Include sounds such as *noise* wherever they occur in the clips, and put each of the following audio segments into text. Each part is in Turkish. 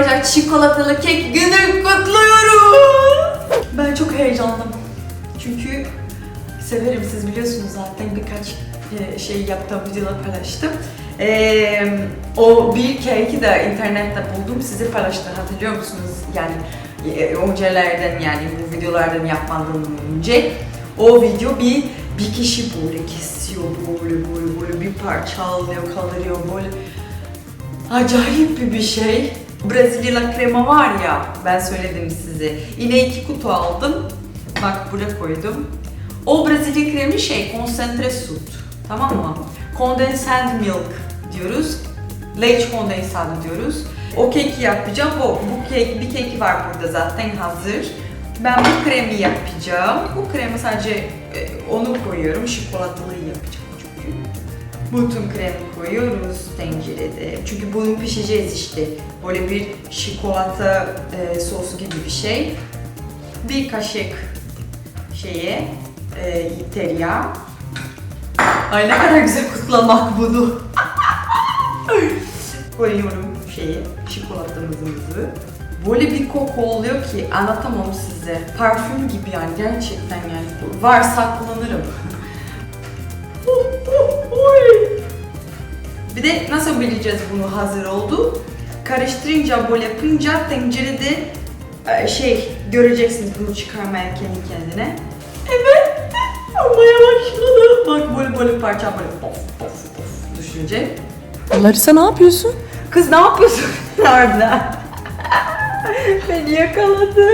Ocak çikolatalı kek günü kutluyoruz. Ben çok heyecanlıyım. Çünkü severim siz biliyorsunuz zaten birkaç e, şey yaptığım videolar paylaştım. Ee, o bir keki de internette buldum size paylaştım hatırlıyor musunuz? Yani e, öncelerden yani bu videolardan yapmadan önce o video bir bir kişi böyle kesiyor böyle böyle böyle bir parça alıyor kaldırıyor böyle acayip bir bir şey. Brezilya krema var ya ben söyledim size. Yine iki kutu aldım. Bak buraya koydum. O Brezilya kremi şey konsantre süt. Tamam mı? Condensed milk diyoruz. Leite condensado diyoruz. O keki yapacağım. Bu, bu kek, bir keki var burada zaten hazır. Ben bu kremi yapacağım. Bu kremi sadece e, onu koyuyorum. Çikolatalı yapacağım çünkü. Bütün kremi koyuyoruz tencerede. Çünkü bunu pişireceğiz işte. Böyle bir çikolata e, sosu gibi bir şey. Bir kaşık şeye e, tereyağı. Ay ne kadar güzel kutlamak bunu. *laughs* Koyuyorum şeyi, çikolatamızı. Böyle bir koku oluyor ki anlatamam size. Parfüm gibi yani gerçekten yani. Varsa kullanırım. Bir de nasıl bileceğiz bunu hazır oldu? Karıştırınca böyle yapınca tencerede e, şey göreceksiniz bunu çıkarmaya kendi kendine. Evet. *laughs* Olmaya başladı. Bak böyle böyle parça böyle pof pof pof düşünecek. Larissa ne yapıyorsun? Kız ne yapıyorsun *laughs* orada? *laughs* Beni yakaladı.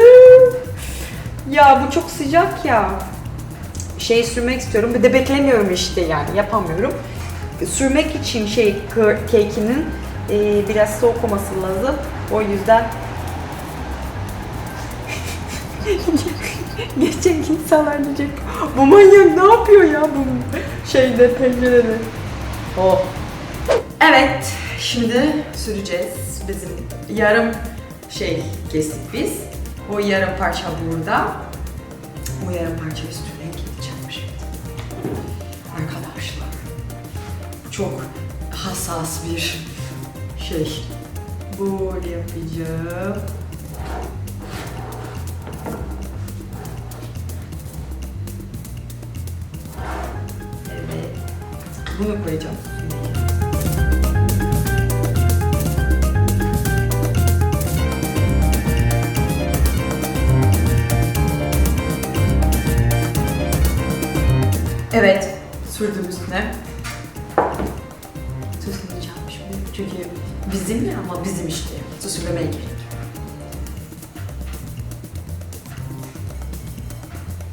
Ya bu çok sıcak ya. Şey sürmek istiyorum. Bir de beklemiyorum işte yani yapamıyorum. Sürmek için şey kekinin e, biraz soğuk olması lazım. O yüzden *laughs* Geçen insanlar diyecek bu manyak ne yapıyor ya bu şeyde pencerede. Oh. Evet, şimdi süreceğiz. Bizim yarım şey kestik biz. O yarım parça burada. O yarım parça üstüne çok hassas bir şey. Böyle yapacağım. Evet. Bunu koyacağım. Evet, sürdüm üstüne. Çünkü bizim ya ama bizim işte. Süslemeye gerek.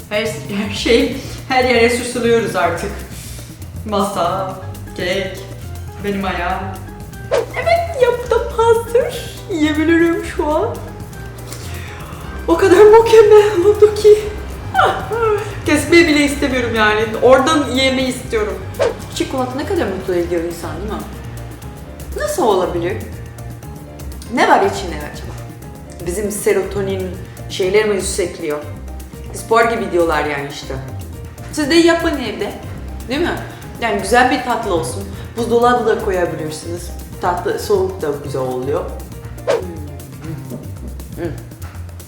Her, her şey, her yere süslüyoruz artık. Masa, kek, benim ayağım. Evet, yaptım hazır. Yiyebilirim şu an. O kadar mükemmel oldu ki. Kesmeyi bile istemiyorum yani. Oradan yemeyi istiyorum. Çikolata ne kadar mutlu ediyor insan değil mi? Nasıl olabilir? Ne var içinde acaba? Bizim serotonin şeylerimiz yüksekliyor. Spor gibi diyorlar yani işte. Siz de yapın evde. Değil mi? Yani güzel bir tatlı olsun. Buzdolabı da koyabilirsiniz. Tatlı soğuk da güzel oluyor. Hmm.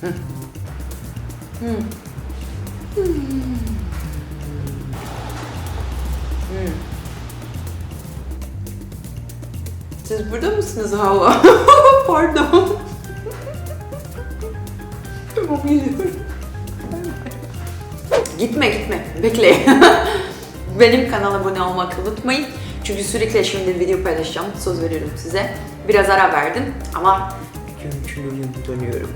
Hmm. Hmm. Hmm. Hmm. Siz burada mısınız hala? *laughs* Pardon. Tamam. Gitme gitme. Bekle. *laughs* Benim kanala abone olmayı unutmayın. Çünkü sürekli şimdi video paylaşacağım. Söz veriyorum size. Biraz ara verdim ama görüntülüyüm dönüyorum.